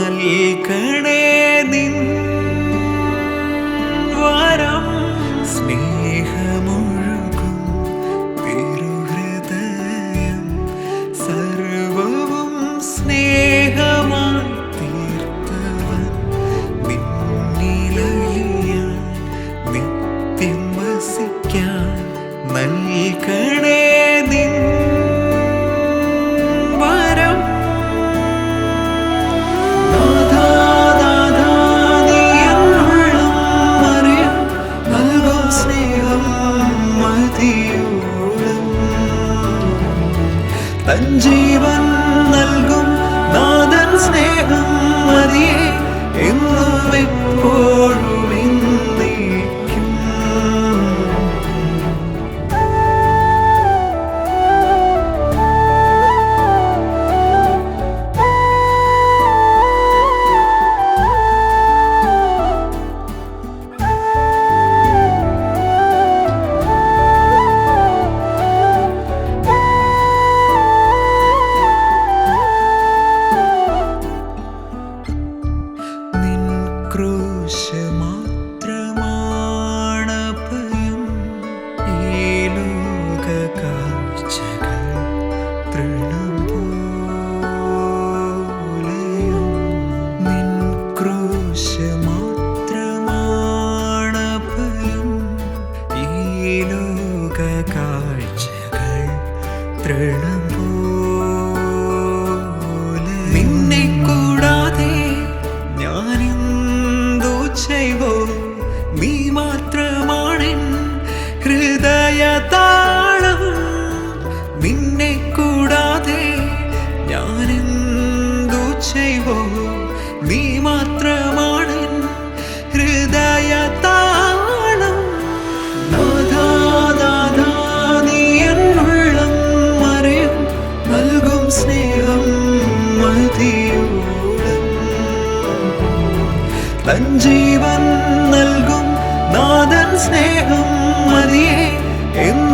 നൽകണേ നിൻ തൻ ജീവൻ നൽകും. table തൻ ജീവൻ നൽകും നാഥൻ സ്നേഹം മതിയേ എന്ന്